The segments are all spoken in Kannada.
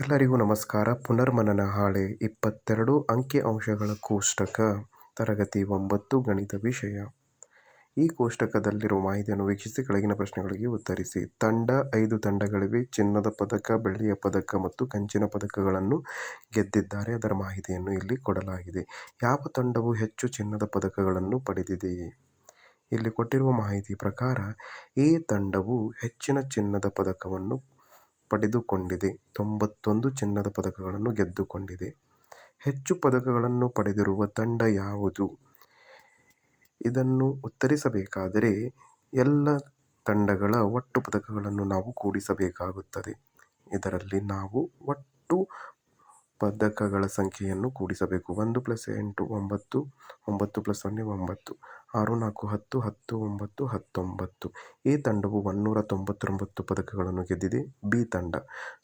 ಎಲ್ಲರಿಗೂ ನಮಸ್ಕಾರ. ಪುನರ್ಮನನ ಹಾಳೆ ಇಪ್ಪತ್ತೆರಡು ಅಂಕಿ ಅಂಶಗಳ ಕೋಷ್ಟಕ, ತರಗತಿ ಒಂಬತ್ತು, ಗಣಿತ ವಿಷಯ. ಈ ಕೋಷ್ಟಕದಲ್ಲಿರುವ ಮಾಹಿತಿಯನ್ನು ವೀಕ್ಷಿಸಿ ಕೆಳಗಿನ ಪ್ರಶ್ನೆಗಳಿಗೆ ಉತ್ತರಿಸಿ. ತಂಡ ಐದು ತಂಡಗಳಿವೆ. ಚಿನ್ನದ ಪದಕ, ಬೆಳ್ಳಿಯ ಪದಕ ಮತ್ತು ಕಂಚಿನ ಪದಕಗಳನ್ನು ಗೆದ್ದಿದ್ದಾರೆ. ಅದರ ಮಾಹಿತಿಯನ್ನು ಇಲ್ಲಿ ಕೊಡಲಾಗಿದೆ. ಯಾವ ತಂಡವು ಹೆಚ್ಚು ಚಿನ್ನದ ಪದಕಗಳನ್ನು ಪಡೆದಿದೆ? ಇಲ್ಲಿ ಕೊಟ್ಟಿರುವ ಮಾಹಿತಿ ಪ್ರಕಾರ, ಎ ತಂಡವು ಹೆಚ್ಚಿನ ಚಿನ್ನದ ಪದಕವನ್ನು ಪಡೆದುಕೊಂಡಿದೆ. ತೊಂಬತ್ತೊಂದು ಚಿನ್ನದ ಪದಕಗಳನ್ನು ಗೆದ್ದುಕೊಂಡಿದೆ. ಹೆಚ್ಚು ಪದಕಗಳನ್ನು ಪಡೆದಿರುವ ತಂಡ ಯಾವುದು? ಇದನ್ನು ಉತ್ತರಿಸಬೇಕಾದರೆ ಎಲ್ಲ ತಂಡಗಳ ಒಟ್ಟು ಪದಕಗಳನ್ನು ನಾವು ಕೂಡಿಸಬೇಕಾಗುತ್ತದೆ. ಇದರಲ್ಲಿ ನಾವು ಒಟ್ಟು ಪದಕಗಳ ಸಂಖ್ಯೆಯನ್ನು ಕೂಡಿಸಬೇಕು. ಒಂದು ಪ್ಲಸ್ ಎಂಟು ಒಂಬತ್ತು ಒಂಬತ್ತು ಪ್ಲಸ್ ಸೊನ್ನೆ ಒಂಬತ್ತು. ಆರು ನಾಲ್ಕು ಹತ್ತು ಹತ್ತು ಒಂಬತ್ತು ಹತ್ತೊಂಬತ್ತು. ಎ ತಂಡವು ಒನ್ನೂರ ತೊಂಬತ್ತೊಂಬತ್ತು ಪದಕಗಳನ್ನು ಗೆದ್ದಿದೆ. ಬಿ ತಂಡ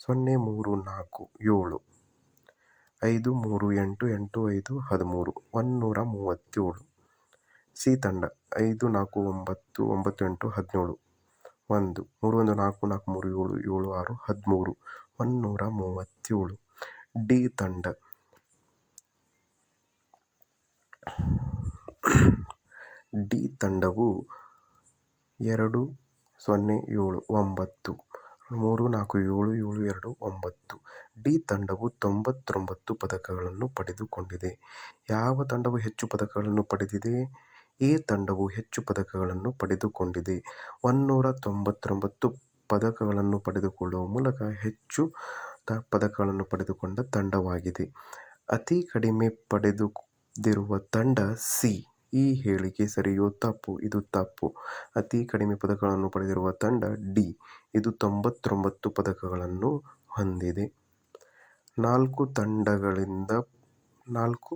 ಸೊನ್ನೆ ಮೂರು ನಾಲ್ಕು ಏಳು. ಐದು ಮೂರು ಎಂಟು ಎಂಟು ಐದು ಹದಿಮೂರು ಒನ್ನೂರ ಮೂವತ್ತೇಳು ಸಿ ತಂಡ ಐದು ನಾಲ್ಕು ಒಂಬತ್ತು ಒಂಬತ್ತು ಎಂಟು ಹದಿನೇಳು. ಒಂದು ಮೂರು ಒಂದು ನಾಲ್ಕು ನಾಲ್ಕು ಮೂರು ಏಳು ಏಳು ಆರು ಹದಿಮೂರು ಒನ್ನೂರ ಮೂವತ್ತೇಳು ಡಿ ತಂಡ ಡಿ ತಂಡವು ಎರಡು, ಸೊನ್ನೆ, ಏಳು, ಒಂಬತ್ತು, ಮೂರು, ನಾಲ್ಕು, ಏಳು ಏಳು, ಎರಡು, ಒಂಬತ್ತು. ಡಿ ತಂಡವು ತೊಂಬತ್ತೊಂಬತ್ತು ಪದಕಗಳನ್ನು ಪಡೆದುಕೊಂಡಿದೆ. ಯಾವ ತಂಡವು ಹೆಚ್ಚು ಪದಕಗಳನ್ನು ಪಡೆದಿದೆ? ಎ ತಂಡವು ಹೆಚ್ಚು ಪದಕಗಳನ್ನು ಪಡೆದುಕೊಂಡಿದೆ. ಒನ್ನೂರ ತೊಂಬತ್ತೊಂಬತ್ತು ಪದಕಗಳನ್ನು ಪಡೆದುಕೊಳ್ಳುವ ಮೂಲಕ ಹೆಚ್ಚು ಪದಕಗಳನ್ನು ಪಡೆದುಕೊಂಡ ತಂಡವಾಗಿದೆ. ಅತಿ ಕಡಿಮೆ ಪಡೆದುದಿರುವ ತಂಡ ಸಿ. ಈ ಹೇಳಿಕೆ ಸರಿಯೋ ತಪ್ಪು? ಇದು ತಪ್ಪು. ಅತಿ ಕಡಿಮೆ ಪದಕಗಳನ್ನು ಪಡೆದಿರುವ ತಂಡ ಡಿ. ಇದು ತೊಂಬತ್ತೊಂಬತ್ತು ಪದಕಗಳನ್ನು ಹೊಂದಿದೆ. ನಾಲ್ಕು ತಂಡಗಳಿಂದ ನಾಲ್ಕು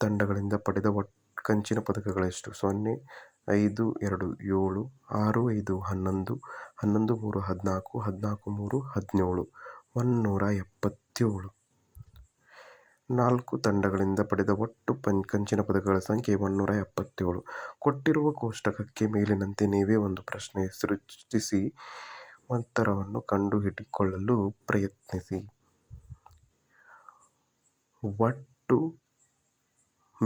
ತಂಡಗಳಿಂದ ಪಡೆದ ಕಂಚಿನ ಪದಕಗಳೆಷ್ಟು? ಸೊನ್ನೆ, ಐದು, ಎರಡು, ಏಳು, ಆರು, ಐದು, ಹನ್ನೊಂದು ಹನ್ನೊಂದು, ಮೂರು, ಹದಿನಾಲ್ಕು ಹದಿನಾಲ್ಕು, ಮೂರು, ಹದಿನೇಳು ಒನ್ನೂರ ಎಪ್ಪತ್ತೇಳು. ನಾಲ್ಕು ತಂಡಗಳಿಂದ ಪಡೆದ ಒಟ್ಟು ಕಂಚಿನ ಪದಕಗಳ ಸಂಖ್ಯೆ ಒನ್ನೂರ ಎಪ್ಪತ್ತೇಳು. ಕೊಟ್ಟಿರುವ ಕೋಷ್ಟಕಕ್ಕೆ ಮೇಲಿನಂತೆ ನೀವೇ ಒಂದು ಪ್ರಶ್ನೆ ಸೃಷ್ಟಿಸಿ ಉತ್ತರವನ್ನು ಕಂಡುಹಿಡಿಕೊಳ್ಳಲು ಪ್ರಯತ್ನಿಸಿ. ಒಟ್ಟು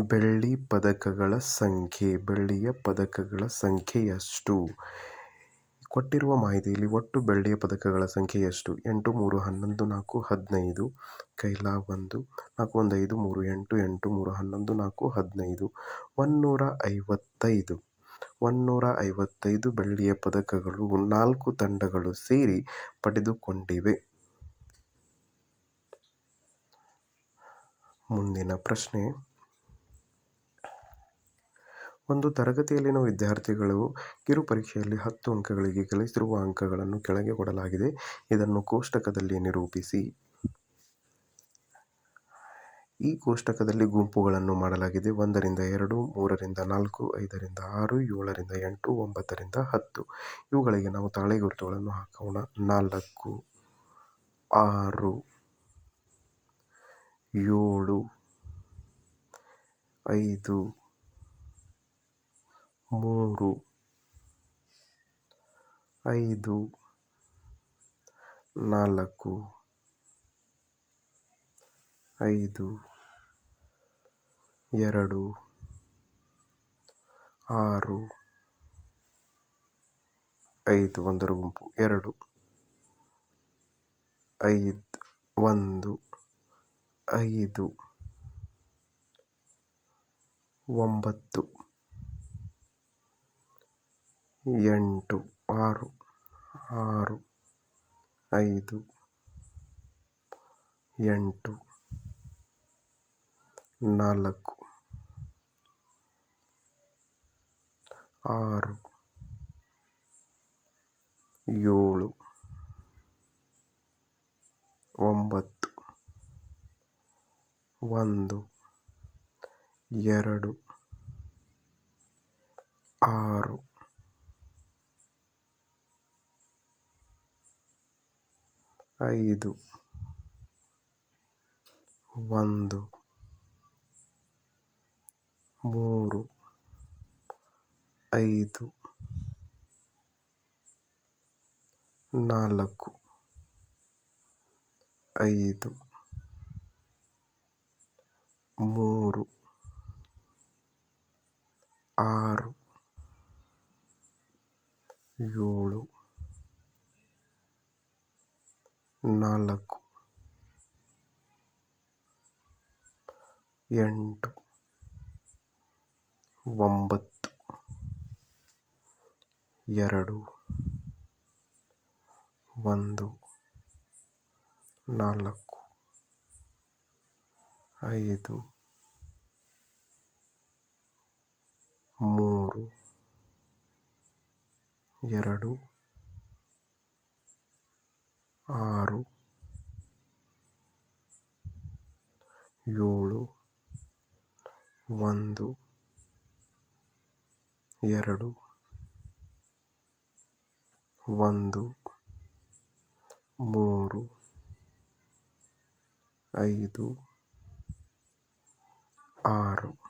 ಬೆಳ್ಳಿ ಪದಕಗಳ ಸಂಖ್ಯೆ, ಬೆಳ್ಳಿಯ ಪದಕಗಳ ಸಂಖ್ಯೆ ಎಷ್ಟು ಕೊಟ್ಟಿರುವ ಮಾಹಿತಿಯಲ್ಲಿ ಒಟ್ಟು ಬೆಳ್ಳಿಯ ಪದಕಗಳ ಸಂಖ್ಯೆ ಎಷ್ಟು? ಎಂಟು, ಮೂರು, ಹನ್ನೊಂದು, ನಾಲ್ಕು, ಹದಿನೈದು. ಕೈಲಾ ಒಂದು, ನಾಲ್ಕು, ಒಂದು, ಐದು, ಮೂರು, ಎಂಟು ಎಂಟು, ಮೂರು, ಹನ್ನೊಂದು, ನಾಲ್ಕು, ಹದಿನೈದು. ಒನ್ನೂರ ಐವತ್ತೈದು. ಒನ್ನೂರ ಐವತ್ತೈದು ಬೆಳ್ಳಿಯ ಪದಕಗಳು ನಾಲ್ಕು ತಂಡಗಳು ಸೇರಿ ಪಡೆದುಕೊಂಡಿವೆ. ಮುಂದಿನ ಪ್ರಶ್ನೆ. ಒಂದು ತರಗತಿಯಲ್ಲಿನ ವಿದ್ಯಾರ್ಥಿಗಳು ಕಿರು ಪರೀಕ್ಷೆಯಲ್ಲಿ ಹತ್ತು ಅಂಕಗಳಿಗೆ ಗಳಿಸಿರುವ ಅಂಕಗಳನ್ನು ಕೆಳಗೆ ಕೊಡಲಾಗಿದೆ. ಇದನ್ನು ಕೋಷ್ಟಕದಲ್ಲಿ ನಿರೂಪಿಸಿ. ಈ ಕೋಷ್ಟಕದಲ್ಲಿ ಗುಂಪುಗಳನ್ನು ಮಾಡಲಾಗಿದೆ. ಒಂದರಿಂದ ಎರಡು, ಮೂರರಿಂದ ನಾಲ್ಕು, ಐದರಿಂದ ಆರು, ಏಳರಿಂದ ಎಂಟು, ಒಂಬತ್ತರಿಂದ ಹತ್ತು. ಇವುಗಳಿಗೆ ನಾವು ತಾಳೆ ಗುರುತುಗಳನ್ನು ಹಾಕೋಣ. ನಾಲ್ಕು, ಆರು, ಏಳು, ಐದು ಮೂರು ಐದು ನಾಲ್ಕು ಐದು ಎರಡು ಆರು ಐದು ಒಂದರ ಗುಂಪು ಎರಡು ಐದು ಒಂದು ಐದು ಒಂಬತ್ತು. ಎಂಟು ಆರು ಆರು ಐದು ಎಂಟು ನಾಲ್ಕು ಆರು ಏಳು ಒಂಬತ್ತು ಒಂದು ಎರಡು ಆರು ಐದು ಒಂದು ಮೂರು ಐದು ನಾಲ್ಕು ಐದು ಮೂರು ಆರು ಏಳು ನಾಲ್ಕು ಎಂಟು ಒಂಬತ್ತು ಎರಡು ಒಂದು ನಾಲ್ಕು ಐದು ಮೂರು ಎರಡು ಆರು ಏಳು, ಒಂದು, ಎರಡು, ಒಂದು, ಮೂರು, ಐದು, ಆರು.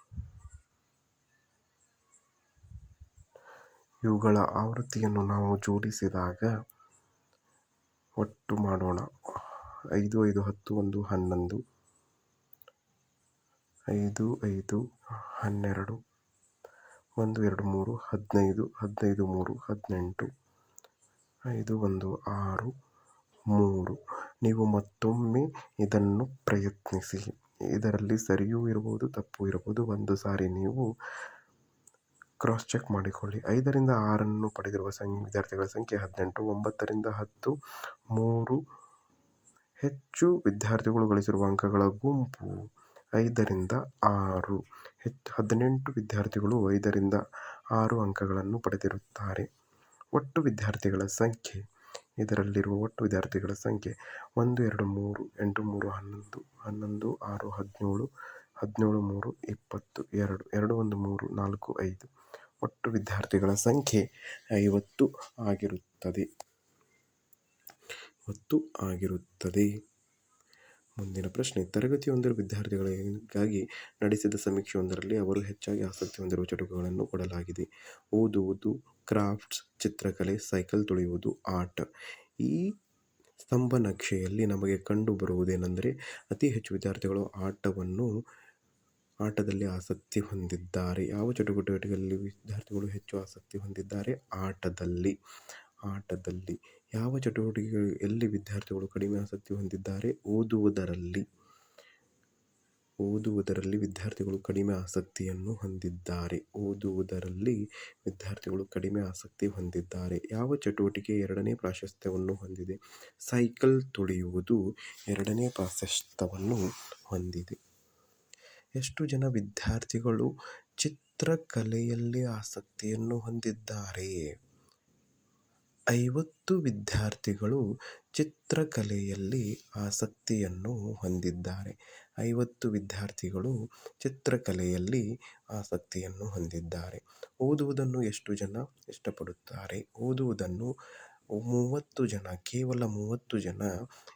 ಇವುಗಳ ಆವೃತ್ತಿಯನ್ನು ನಾವು ಜೋಡಿಸಿದಾಗ ಒಟ್ಟು ಮಾಡೋಣ. ಐದು ಐದು, ಹತ್ತು, ಒಂದು, ಹನ್ನೊಂದು. ಐದು ಐದು, ಹನ್ನೆರಡು, ಒಂದು, ಎರಡು, ಮೂರು, ಹದಿನೈದು ಹದಿನೈದು, ಮೂರು, ಹದಿನೆಂಟು, ಐದು, ಒಂದು, ಆರು, ಮೂರು. ನೀವು ಮತ್ತೊಮ್ಮೆ ಇದನ್ನು ಪ್ರಯತ್ನಿಸಿ. ಇದರಲ್ಲಿ ಸರಿಯೂ ಇರ್ಬೋದು, ತಪ್ಪು ಇರ್ಬೋದು. ಒಂದು ಸಾರಿ ನೀವು ಕ್ರಾಸ್ ಚೆಕ್ ಮಾಡಿಕೊಳ್ಳಿ. ಐದರಿಂದ ಆರನ್ನು ಪಡೆದಿರುವ ಸಂ, ವಿದ್ಯಾರ್ಥಿಗಳ ಸಂಖ್ಯೆ ಹದಿನೆಂಟು, ಒಂಬತ್ತರಿಂದ ಹತ್ತು, ಮೂರು. ಹೆಚ್ಚು ವಿದ್ಯಾರ್ಥಿಗಳು ಗಳಿಸಿರುವ ಅಂಕಗಳ ಗುಂಪು ಐದರಿಂದ ಆರು. ಹೆಚ್ಚು ಹದಿನೆಂಟು ವಿದ್ಯಾರ್ಥಿಗಳು ಐದರಿಂದ ಆರು ಅಂಕಗಳನ್ನು ಪಡೆದಿರುತ್ತಾರೆ. ಒಟ್ಟು ವಿದ್ಯಾರ್ಥಿಗಳ ಸಂಖ್ಯೆ. ಇದರಲ್ಲಿರುವ ಒಟ್ಟು ವಿದ್ಯಾರ್ಥಿಗಳ ಸಂಖ್ಯೆ ಒಂದು, ಎರಡು, ಮೂರು, ಎಂಟು, ಮೂರು, ಹನ್ನೊಂದು ಹನ್ನೊಂದು, ಆರು, ಹದಿನೇಳು ಹದಿನೇಳು, ಮೂರು, ಇಪ್ಪತ್ತು, ಎರಡು ಎರಡು, ಒಂದು, ಮೂರು, ನಾಲ್ಕು, ಐದು. ಒಟ್ಟು ವಿದ್ಯಾರ್ಥಿಗಳ ಸಂಖ್ಯೆ ಐವತ್ತು ಆಗಿರುತ್ತದೆ. ಇವತ್ತು ಆಗಿರುತ್ತದೆ. ಮುಂದಿನ ಪ್ರಶ್ನೆ, ತರಗತಿಯೊಂದರ ವಿದ್ಯಾರ್ಥಿಗಳಿಗಾಗಿ ನಡೆಸಿದ ಸಮೀಕ್ಷೆಯೊಂದರಲ್ಲಿ ಅವರು ಹೆಚ್ಚಾಗಿ ಆಸಕ್ತಿ ಹೊಂದಿರುವ ಚಟುವಟಿಕೆಗಳನ್ನು ಕೊಡಲಾಗಿದೆ. ಓದುವುದು ಕ್ರಾಫ್ಟ್ಸ್, ಚಿತ್ರಕಲೆ, ಸೈಕಲ್ ತುಳಿಯುವುದು ಆಟ ಈ ಸ್ತಂಭ ನಕ್ಷೆಯಲ್ಲಿ ನಮಗೆ ಕಂಡುಬರುವುದೇನೆಂದರೆ, ಅತಿ ಹೆಚ್ಚು ವಿದ್ಯಾರ್ಥಿಗಳು ಆಟವನ್ನು, ಆಟದಲ್ಲಿ ಆಸಕ್ತಿ ಹೊಂದಿದ್ದಾರೆ. ಯಾವ ಚಟುವಟಿಕೆಗಳಲ್ಲಿ ವಿದ್ಯಾರ್ಥಿಗಳು ಹೆಚ್ಚು ಆಸಕ್ತಿ ಹೊಂದಿದ್ದಾರೆ? ಆಟದಲ್ಲಿ. ಆಟದಲ್ಲಿ ಯಾವ ಚಟುವಟಿಕೆಗಳು ಎಲ್ಲಿ ವಿದ್ಯಾರ್ಥಿಗಳು ಕಡಿಮೆ ಆಸಕ್ತಿ ಹೊಂದಿದ್ದಾರೆ ಓದುವುದರಲ್ಲಿ? ಓದುವುದರಲ್ಲಿ ವಿದ್ಯಾರ್ಥಿಗಳು ಕಡಿಮೆ ಆಸಕ್ತಿಯನ್ನು ಹೊಂದಿದ್ದಾರೆ. ಓದುವುದರಲ್ಲಿ ವಿದ್ಯಾರ್ಥಿಗಳು ಕಡಿಮೆ ಆಸಕ್ತಿ ಹೊಂದಿದ್ದಾರೆ. ಯಾವ ಚಟುವಟಿಕೆ ಎರಡನೇ ಪ್ರಾಶಸ್ತ್ಯವನ್ನು ಹೊಂದಿದೆ? ಸೈಕಲ್ ತುಳಿಯುವುದು ಎರಡನೇ ಪ್ರಾಶಸ್ತ್ಯವನ್ನು ಹೊಂದಿದೆ. ಎಷ್ಟು ಜನ ವಿದ್ಯಾರ್ಥಿಗಳು ಚಿತ್ರಕಲೆಯಲ್ಲಿ ಆಸಕ್ತಿಯನ್ನು ಹೊಂದಿದ್ದಾರೆ? ಐವತ್ತು ವಿದ್ಯಾರ್ಥಿಗಳು ಚಿತ್ರಕಲೆಯಲ್ಲಿ ಆಸಕ್ತಿಯನ್ನು ಹೊಂದಿದ್ದಾರೆ. ಐವತ್ತು ವಿದ್ಯಾರ್ಥಿಗಳು ಚಿತ್ರಕಲೆಯಲ್ಲಿ ಆಸಕ್ತಿಯನ್ನು ಹೊಂದಿದ್ದಾರೆ. ಓದುವುದನ್ನು ಎಷ್ಟು ಜನ ಇಷ್ಟಪಡುತ್ತಾರೆ? ಓದುವುದನ್ನು ಮೂವತ್ತು ಜನ, ಕೇವಲ ಮೂವತ್ತು ಜನ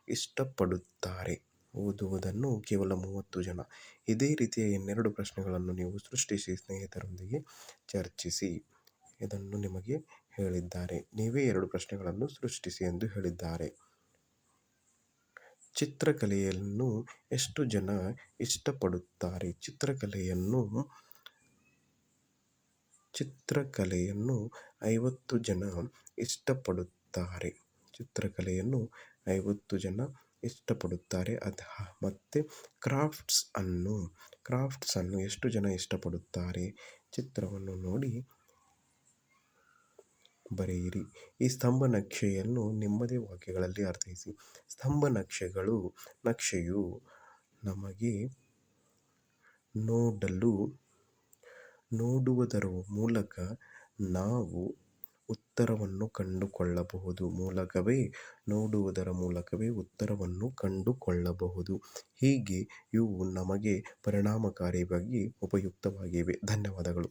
ಇಷ್ಟಪಡುತ್ತಾರೆ. ಓದುವುದನ್ನು ಕೇವಲ ಮೂವತ್ತು ಜನ. ಇದೇ ರೀತಿಯ ಇನ್ನೆರಡು ಪ್ರಶ್ನೆಗಳನ್ನು ನೀವು ಸೃಷ್ಟಿಸಿ ಸ್ನೇಹಿತರೊಂದಿಗೆ ಚರ್ಚಿಸಿ. ಇದನ್ನು ನಿಮಗೆ ಹೇಳಿದ್ದಾರೆ. ನೀವೇ ಎರಡು ಪ್ರಶ್ನೆಗಳನ್ನು ಸೃಷ್ಟಿಸಿ ಎಂದು ಹೇಳಿದ್ದಾರೆ. ಚಿತ್ರಕಲೆಯನ್ನು ಎಷ್ಟು ಜನ ಇಷ್ಟಪಡುತ್ತಾರೆ? ಚಿತ್ರಕಲೆಯನ್ನು ಚಿತ್ರಕಲೆಯನ್ನು ಐವತ್ತು ಜನ ಇಷ್ಟಪಡುತ್ತಾರೆ. ಚಿತ್ರಕಲೆಯನ್ನು ಐವತ್ತು ಜನ ಇಷ್ಟಪಡುತ್ತಾರೆ. ಅದು ಮತ್ತು ಕ್ರಾಫ್ಟ್ಸ್ ಅನ್ನು ಕ್ರಾಫ್ಟ್ಸನ್ನು ಎಷ್ಟು ಜನ ಇಷ್ಟಪಡುತ್ತಾರೆ? ಚಿತ್ರವನ್ನು ನೋಡಿ ಬರೆಯಿರಿ. ಈ ಸ್ತಂಭ ನಕ್ಷೆಯನ್ನು ನಿಮ್ಮದೇ ವಾಕ್ಯಗಳಲ್ಲಿ ಅರ್ಥೈಸಿ. ಸ್ತಂಭ ನಕ್ಷೆಗಳು ನಕ್ಷೆಯು ನಮಗೆ ನೋಡಲು, ನೋಡುವುದರ ಮೂಲಕ ನಾವು ಉತ್ತರವನ್ನು ಕಂಡುಕೊಳ್ಳಬಹುದು. ಮೂಲಕವೇ ನೋಡುವುದರ ಮೂಲಕವೇ ಉತ್ತರವನ್ನು ಕಂಡುಕೊಳ್ಳಬಹುದು. ಹೀಗೆ ಇವು ನಮಗೆ ಪರಿಣಾಮಕಾರಿಯಾಗಿ ಉಪಯುಕ್ತವಾಗಿವೆ. ಧನ್ಯವಾದಗಳು.